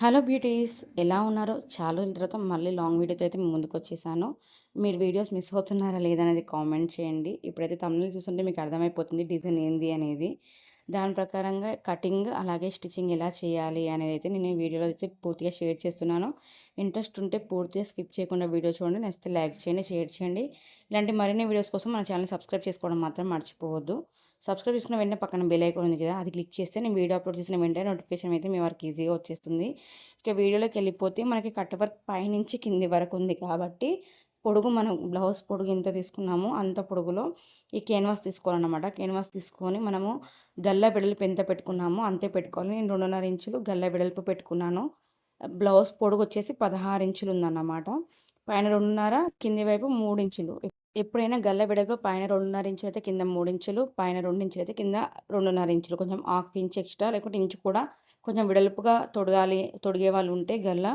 Hello beauties ఎలా ఉన్నారో? చాలా రోజుల తర్వాత మళ్ళీ లాంగ్ వీడియోతో అయితే ముందుకు వచ్చేసాను. మీరు వీడియోస్ మిస్ అవుతున్నారా లేదనేది కామెంట్ చేయండి. ఇప్పుడైతే తమిళ చూస్తుంటే మీకు అర్థమైపోతుంది డిజైన్ ఏంది అనేది. దాని ప్రకారంగా కటింగ్ అలాగే స్టిచ్చింగ్ ఎలా చేయాలి అనేది అయితే నేను ఈ వీడియోలో అయితే పూర్తిగా షేర్ చేస్తున్నాను. ఇంట్రెస్ట్ ఉంటే పూర్తిగా స్కిప్ చేయకుండా వీడియో చూడండి. నెక్స్ట్ లైక్ చేయండి షేర్ చేయండి. ఇలాంటి మరిన్ని వీడియోస్ కోసం మన ఛానల్ సబ్స్క్రైబ్ చేసుకోవడం మాత్రం మర్చిపోవద్దు. సబ్స్క్రైబ్ చేసుకున్న వెంటనే పక్కన బెల్ ఐకాన్ ఉంది కదా అది క్లిక్ చేస్తే నేను వీడియో అప్లోడ్ చేసిన వెంటనే నోటిఫికేషన్ అయితే మీ వరకు ఈజీగా వచ్చేస్తుంది. ఇక వీడియోలోకి వెళ్ళిపోతే మనకి కట్ వర్క్ పైనుంచి కింది వరకు ఉంది కాబట్టి పొడుగు మనం బ్లౌజ్ పొడుగు ఎంత తీసుకున్నామో అంత పొడుగులో ఈ కేన్వాస్ తీసుకోవాలన్నమాట. కేన్వాస్ తీసుకొని మనము గల్ల వెడల్పు ఎంత పెట్టుకున్నామో అంతే పెట్టుకోవాలి. నేను రెండున్నర ఇంచులు గల్ల వెడల్పు పెట్టుకున్నాను. బ్లౌజ్ పొడుగు వచ్చేసి పదహారు ఇంచులు ఉందన్నమాట. పైన రెండున్నర కింది వైపు మూడు ఇంచులు. ఎప్పుడైనా గల్ల వెడల్పు పైన రెండున్నర ఇంచులు అయితే కింద మూడు ఇంచులు పైన రెండు ఇంచులు అయితే కింద రెండున్నర ఇంచులు. కొంచెం హాఫ్ ఇంచ్ ఎక్స్ట్రా లేకుంటే ఇంచు కూడా కొంచెం వెడల్పుగా తొడగాలి తొడిగే వాళ్ళు ఉంటే గల్ల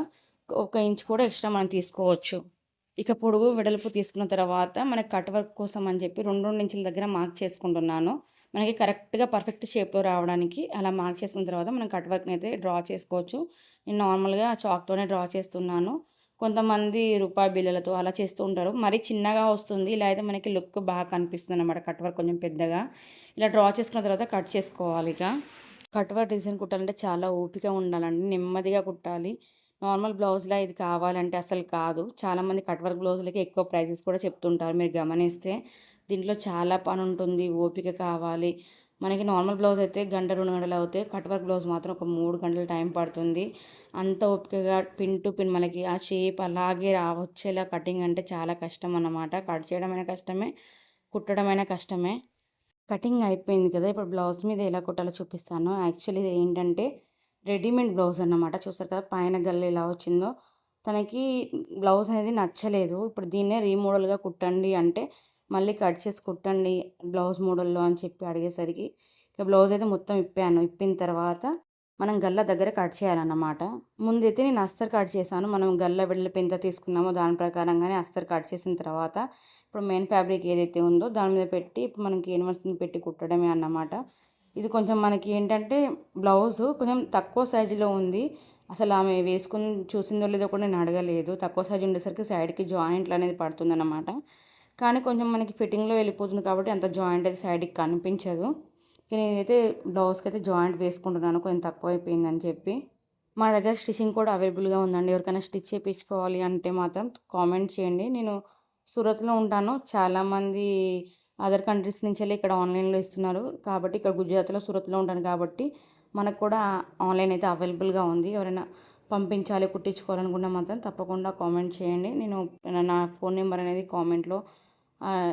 ఒక ఇంచ్ కూడా ఎక్స్ట్రా మనం తీసుకోవచ్చు. ఇక పొడుగు వెడల్పు తీసుకున్న తర్వాత మనకి కట్ వర్క్ కోసం అని చెప్పి రెండు రెండు ఇంచుల దగ్గర మార్క్ చేసుకుంటున్నాను. మనకి కరెక్ట్గా పర్ఫెక్ట్ షేప్లో రావడానికి అలా మార్క్ చేసుకున్న తర్వాత మనం కట్ వర్క్ని అయితే డ్రా చేసుకోవచ్చు. నేను నార్మల్గా చాక్తోనే డ్రా చేస్తున్నాను. కొంతమంది రూపాయి బిళ్ళలతో అలా చేస్తూ ఉంటారు. మరీ చిన్నగా వస్తుంది. ఇలా అయితే మనకి లుక్ బాగా కనిపిస్తుంది అనమాట కట్ వర్క్ కొంచెం పెద్దగా. ఇలా డ్రా చేసుకున్న తర్వాత కట్ చేసుకోవాలి ఇక. కట్ వర్క్ డిజైన్ కుట్టాలంటే చాలా ఓపిక ఉండాలండి. నెమ్మదిగా కుట్టాలి. నార్మల్ బ్లౌజ్లా ఇది కావాలంటే అసలు కాదు. చాలామంది కట్ వర్క్ బ్లౌజులకి ఎక్కువ ప్రైజెస్ కూడా చెప్తుంటారు. మీరు గమనిస్తే దీంట్లో చాలా పని ఉంటుంది. ఓపిక కావాలి. మనకి నార్మల్ బ్లౌజ్ అయితే గంట రెండు గంటలు అవుతాయి కట్ వర్క్ బ్లౌజ్ మాత్రం ఒక మూడు గంటలు టైం పడుతుంది. అంత ఓపికగా పిన్ టు పిన్ మనకి ఆ షేప్ అలాగే రావచ్చేలా కటింగ్ అంటే చాలా కష్టం అన్నమాట. కట్ చేయడమైనా కష్టమే కుట్టడమైనా కష్టమే. కటింగ్ అయిపోయింది కదా ఇప్పుడు బ్లౌజ్ మీద ఎలా కుట్టాలో చూపిస్తాను. యాక్చువల్లీ ఇది ఏంటంటే రెడీమేడ్ బ్లౌజ్ అన్నమాట. చూసారు కదా పైన గల్ల ఎలా వచ్చిందో. తనకి బ్లౌజ్ అనేది నచ్చలేదు. ఇప్పుడు దీన్నే రీమోడల్గా కుట్టండి అంటే మళ్ళీ కట్ చేసి కుట్టండి బ్లౌజ్ మోడల్లో అని చెప్పి అడిగేసరికి ఇక బ్లౌజ్ అయితే మొత్తం ఇప్పాను. ఇప్పిన తర్వాత మనం గల్ల దగ్గర కట్ చేయాలన్నమాట. ముందైతే నేను అస్తర్ కట్ చేశాను. మనం గల్ల వెడల్పు ఎంత తీసుకున్నామో దాని ప్రకారంగానే అస్తర్ కట్ చేసిన తర్వాత ఇప్పుడు మెయిన్ ఫ్యాబ్రిక్ ఏదైతే ఉందో దాని మీద పెట్టి ఇప్పుడు మనకి యూనివర్సిటీని పెట్టి కుట్టడమే అన్నమాట. ఇది కొంచెం మనకి ఏంటంటే బ్లౌజ్ కొంచెం తక్కువ సైజులో ఉంది. అసలు ఆమె వేసుకుని చూసిందో లేదో కూడా నేను అడగలేదు. తక్కువ సైజు ఉండేసరికి సైడ్కి జాయింట్లు అనేది పడుతుందన్నమాట. కానీ కొంచెం మనకి ఫిట్టింగ్లో వెళ్ళిపోతుంది కాబట్టి అంత జాయింట్ అయితే సైడ్కి కనిపించదు. నేనైతే బ్లౌజ్కి అయితే జాయింట్ వేసుకుంటున్నాను కొంచెం తక్కువ అయిపోయిందని చెప్పి. మా దగ్గర స్టిచ్చింగ్ కూడా అవైలబుల్గా ఉందండి. ఎవరికైనా స్టిచ్ చేయించుకోవాలి అంటే మాత్రం కామెంట్ చేయండి. నేను సూరత్లో ఉంటాను. చాలామంది అదర్ కంట్రీస్ నుంచి వెళ్ళి ఇక్కడ ఆన్లైన్లో ఇస్తున్నారు. కాబట్టి ఇక్కడ గుజరాత్లో సూరత్లో ఉంటాను కాబట్టి మనకు కూడా ఆన్లైన్ అయితే అవైలబుల్గా ఉంది. ఎవరైనా పంపించాలి కుట్టించుకోవాలనుకున్నా మాత్రం తప్పకుండా కామెంట్ చేయండి. నేను నా ఫోన్ నెంబర్ అనేది కామెంట్లో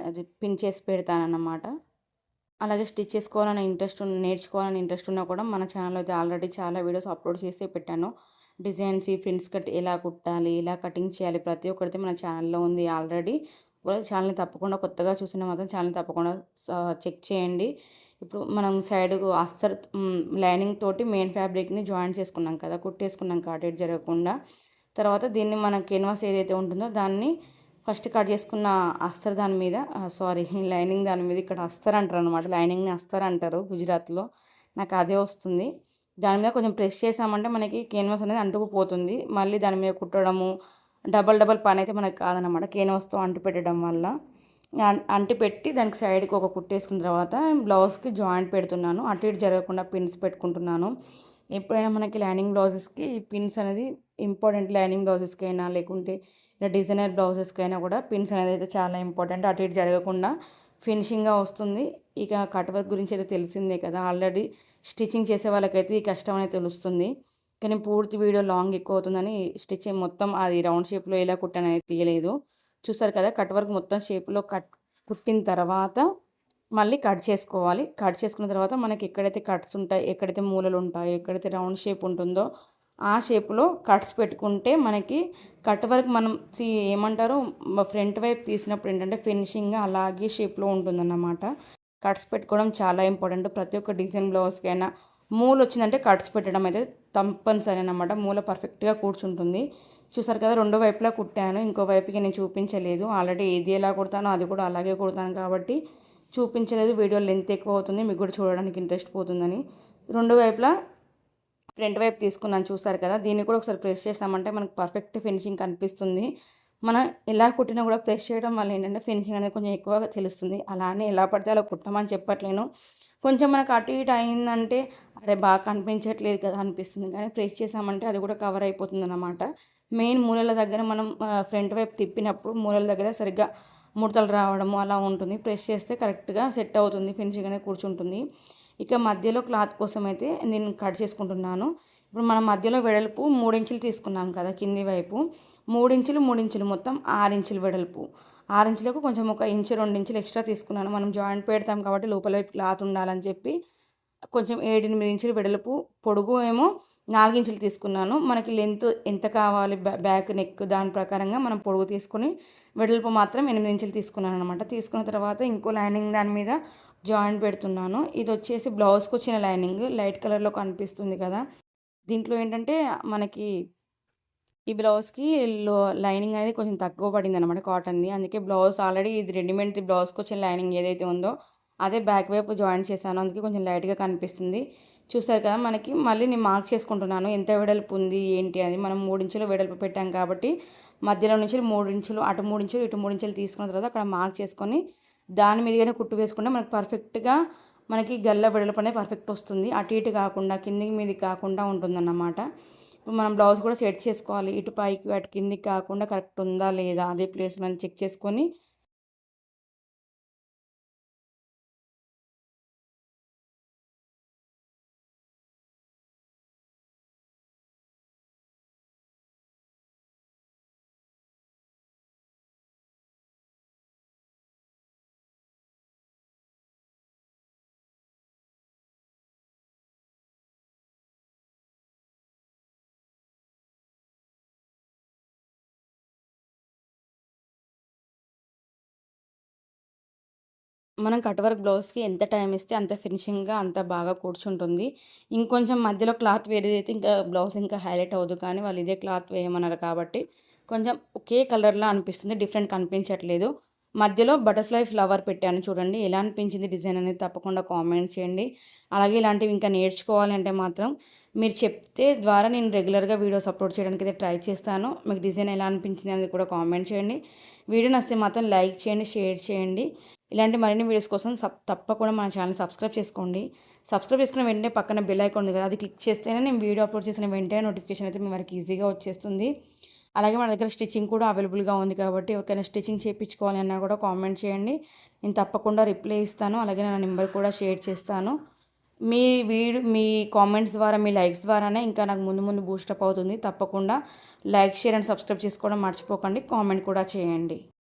అది పిన్ చేసి పెడతానన్నమాట. అలాగే స్టిచ్ చేసుకోవాలని ఇంట్రెస్ట్ నేర్చుకోవాలని ఇంట్రెస్ట్ ఉన్నా కూడా మన ఛానల్లో అయితే ఆల్రెడీ చాలా వీడియోస్ అప్లోడ్ చేసి పెట్టాను. డిజైన్స్ ఈ ప్రింట్స్ కట్ ఎలా కుట్టాలి ఎలా కటింగ్ చేయాలి ప్రతి ఒక్కరితే మన ఛానల్లో ఉంది ఆల్రెడీ. ఛానల్ని తప్పకుండా కొత్తగా చూసిన మాత్రం ఛానల్ తప్పకుండా చెక్ చేయండి. ఇప్పుడు మనం సైడ్ అస్తర్ లైనింగ్ తోటి మెయిన్ ఫ్యాబ్రిక్ని జాయిన్ చేసుకున్నాం కదా కుట్టేసుకున్నాం కాటేట్ జరగకుండా. తర్వాత దీన్ని మన కెన్వాస్ ఏదైతే ఉంటుందో దాన్ని ఫస్ట్ కట్ చేసుకున్న అస్తర్ దాని మీద సారీ లైనింగ్ దాని మీద ఇక్కడ అస్తర్ అంటారు అనమాట లైనింగ్ని అస్తర్ అంటారు గుజరాత్లో. నాకు అదే వస్తుంది. దాని మీద కొంచెం ప్రెస్ చేసామంటే మనకి కేన్వాస్ అనేది అంటుకుపోతుంది. మళ్ళీ దాని మీద కుట్టడము డబల్ డబల్ పని అయితే మనకు కాదనమాట కేన్వాస్తో అంటు పెట్టడం వల్ల. అంటి పెట్టి దానికి సైడ్కి ఒక కుట్టేసుకున్న తర్వాత బ్లౌజ్కి జాయింట్ పెడుతున్నాను. అటు ఇటు జరగకుండా పిన్స్ పెట్టుకుంటున్నాను. ఎప్పుడైనా మనకి లైనింగ్ బ్లౌజెస్కి పిన్స్ అనేది ఇంపార్టెంట్ లైనింగ్ బ్లౌజెస్కి అయినా లేకుంటే ఇలా డిజైనర్ బ్లౌజెస్కి అయినా కూడా పిన్స్ అనేది అయితే చాలా ఇంపార్టెంట్. అటు ఇటు జరగకుండా ఫినిషింగ్గా వస్తుంది. ఇక కట్ వర్క్ గురించి అయితే తెలిసిందే కదా. ఆల్రెడీ స్టిచ్చింగ్ చేసే వాళ్ళకైతే ఈ కష్టం అనేది తెలుస్తుంది. కానీ పూర్తి వీడియో లాంగ్ ఎక్కువ అవుతుందని స్టిచ్చింగ్ మొత్తం అది రౌండ్ షేప్లో ఎలా కుట్టననేది తీయలేదు చూసారు కదా కట్ వర్క్ మొత్తం షేప్లో కట్ కుట్టిన తర్వాత మళ్ళీ కట్ చేసుకోవాలి. కట్ చేసుకున్న తర్వాత మనకి ఎక్కడైతే కట్స్ ఉంటాయి ఎక్కడైతే మూలలు ఉంటాయో ఎక్కడైతే రౌండ్ షేప్ ఉంటుందో ఆ షేప్లో కట్స్ పెట్టుకుంటే మనకి కట్ వర్క్ మనం ఏమంటారు ఫ్రంట్ వైపు తీసినప్పుడు ఏంటంటే ఫినిషింగ్గా అలాగే షేప్లో ఉంటుందన్నమాట. కట్స్ పెట్టుకోవడం చాలా ఇంపార్టెంట్. ప్రతి ఒక్క డిజైన్ బ్లౌజ్కైనా మూల వచ్చిందంటే కట్స్ పెట్టడం అయితే తప్పనిసరి అనమాట మూల పర్ఫెక్ట్గా కూర్చుంటుంది. చూసారు కదా రెండో వైపులా కుట్టాను. ఇంకో వైపుకి నేను చూపించలేదు. ఆల్రెడీ ఏది ఎలా కుడతానో అది కూడా అలాగే కుడతాను కాబట్టి చూపించలేదు. వీడియో లెంత్ ఎక్కువ అవుతుంది. మీకు కూడా చూడడానికి ఇంట్రెస్ట్ పోతుందని. రెండు వైపులా ఫ్రంట్ వైపు తీసుకున్నాను. చూసారు కదా దీన్ని కూడా ఒకసారి ప్రెస్ చేసామంటే మనకు పర్ఫెక్ట్ ఫినిషింగ్ కనిపిస్తుంది. మనం ఎలా కుట్టినా కూడా ప్రెస్ చేయడం వల్ల ఏంటంటే ఫినిషింగ్ అనేది కొంచెం ఎక్కువగా తెలుస్తుంది. అలానే ఎలా పడితే అలా కుట్టమని చెప్పట్లేను. కొంచెం మనకు అటు ఇటు అయిందంటే అరే బాగా కనిపించట్లేదు కదా అనిపిస్తుంది. కానీ ప్రెస్ చేసామంటే అది కూడా కవర్ అయిపోతుంది అనమాట మెయిన్ మూలల దగ్గర మనం ఫ్రంట్ వైపు తిప్పినప్పుడు మూలల దగ్గర సరిగ్గా ముడతలు రావడము అలా ఉంటుంది. ప్రెస్ చేస్తే కరెక్ట్గా సెట్ అవుతుంది ఫినిషింగ్ అనేది కూర్చుంటుంది. ఇక మధ్యలో క్లాత్ కోసం అయితే నేను కట్ చేసుకుంటున్నాను. ఇప్పుడు మనం మధ్యలో వెడల్పు మూడించులు తీసుకున్నాం కదా కింది వైపు. మూడించులు మూడించులు మొత్తం ఆరించులు వెడల్పు. ఆరించులకు కొంచెం ఒక ఇంచు రెండు ఇంచులు ఎక్స్ట్రా తీసుకున్నాను. మనం జాయింట్ పెడతాం కాబట్టి లోపల వైపు క్లాత్ ఉండాలని చెప్పి కొంచెం ఏడెనిమిది ఇంచులు వెడల్పు పొడుగు ఏమో నాలుగు ఇంచులు తీసుకున్నాను. మనకి లెంత్ ఎంత కావాలి? బ్యాక్ నెక్ దాని ప్రకారంగా మనం పొడుగు తీసుకొని వెడల్పు మాత్రం ఎనిమిది ఇంచులు తీసుకున్నాను అనమాట తీసుకున్న తర్వాత ఇంకో లైనింగ్ దాని మీద జాయింట్ పెడుతున్నాను. ఇది వచ్చేసి బ్లౌజ్కి వచ్చిన లైనింగ్. లైట్ కలర్లో కనిపిస్తుంది కదా. దీంట్లో ఏంటంటే మనకి ఈ బ్లౌజ్కి లో లైనింగ్ అనేది కొంచెం తక్కువ పడింది అనమాట కాటన్ది. అందుకే బ్లౌజ్ ఆల్రెడీ ఇది రెడీమేడ్ బ్లౌజ్కి వచ్చిన లైనింగ్ ఏదైతే ఉందో అదే బ్యాక్ వైపు జాయింట్ చేశాను. అందుకే కొంచెం లైట్గా కనిపిస్తుంది. చూసారు కదా మనకి మళ్ళీ నేను మార్క్ చేసుకుంటున్నాను. ఎంత వెడల్పు ఉంది ఏంటి అని మనం మూడించులు వెడల్పు పెట్టాం కాబట్టి మధ్యలో నుంచి మూడు ఇంచులు అటు మూడు ఇంచులు ఇటు మూడు ఇంచులు తీసుకున్న తర్వాత అక్కడ మార్క్ చేసుకొని దాని మీదగానే కుట్టు వేసుకుంటే మనకు పర్ఫెక్ట్గా మనకి గల్ల వెడల్పు అనేది పర్ఫెక్ట్ వస్తుంది. అటు ఇటు కాకుండా కిందికి మీదకి కాకుండా ఉంటుందన్నమాట. ఇప్పుడు మనం బ్లౌజ్ కూడా సెట్ చేసుకోవాలి. ఇటు పైకి అటు కిందికి కాకుండా కరెక్ట్ ఉందా లేదా అదే ప్లేస్ మనం చెక్ చేసుకొని మనం కట్ వర్క్ బ్లౌజ్కి ఎంత టైం ఇస్తే అంత ఫినిషింగ్గా అంత బాగా కూర్చుంటుంది. ఇంకొంచెం మధ్యలో క్లాత్ వేరేదైతే ఇంకా బ్లౌజ్ ఇంకా హైలైట్ అవ్వదు కానీ వాళ్ళు ఇదే క్లాత్ వేయమన్నారు కాబట్టి కొంచెం ఒకే కలర్లో అనిపిస్తుంది డిఫరెంట్ కనిపించట్లేదు. మధ్యలో బటర్ఫ్లై ఫ్లవర్ పెట్టాను చూడండి ఎలా అనిపించింది డిజైన్ అనేది తప్పకుండా కామెంట్ చేయండి. అలాగే ఇలాంటివి ఇంకా నేర్చుకోవాలి అంటే మాత్రం మీరు చెప్తే ద్వారా నేను రెగ్యులర్గా వీడియోస్ అప్లోడ్ చేయడానికి అయితే ట్రై చేస్తాను. మీకు డిజైన్ ఎలా అనిపించింది అనేది కూడా కామెంట్ చేయండి. వీడియో నచ్చితే మాత్రం లైక్ చేయండి షేర్ చేయండి. ఇలాంటి మరిన్ని వీడియోస్ కోసం తప్పకుండా మన ఛానల్ సబ్స్క్రైబ్ చేసుకోండి. సబ్స్క్రైబ్ చేసుకున్న వెంటనే పక్కన బెల్ ఐకాన్ ఉంది కదా అది క్లిక్ చేస్తేనే నేను వీడియో అప్లోడ్ చేసిన వెంటనే నోటిఫికేషన్ అయితే మీ వరకు ఈజీగా వచ్చేస్తుంది. అలాగే మన దగ్గర స్టిచ్చింగ్ కూడా అవైలబుల్గా ఉంది కాబట్టి ఒకవేళ స్టిచ్చింగ్ చేయించుకోవాలి అన్నా కూడా కామెంట్ చేయండి. నేను తప్పకుండా రిప్లై ఇస్తాను. అలాగే నా నెంబర్ కూడా షేర్ చేస్తాను. మీ వీడియో మీ కామెంట్స్ ద్వారా మీ లైక్స్ ద్వారానే ఇంకా నాకు ముందు ముందు బూస్టప్ అవుతుంది. తప్పకుండా లైక్ షేర్ అండ్ సబ్స్క్రైబ్ చేసుకోవడం మర్చిపోకండి. కామెంట్ కూడా చేయండి.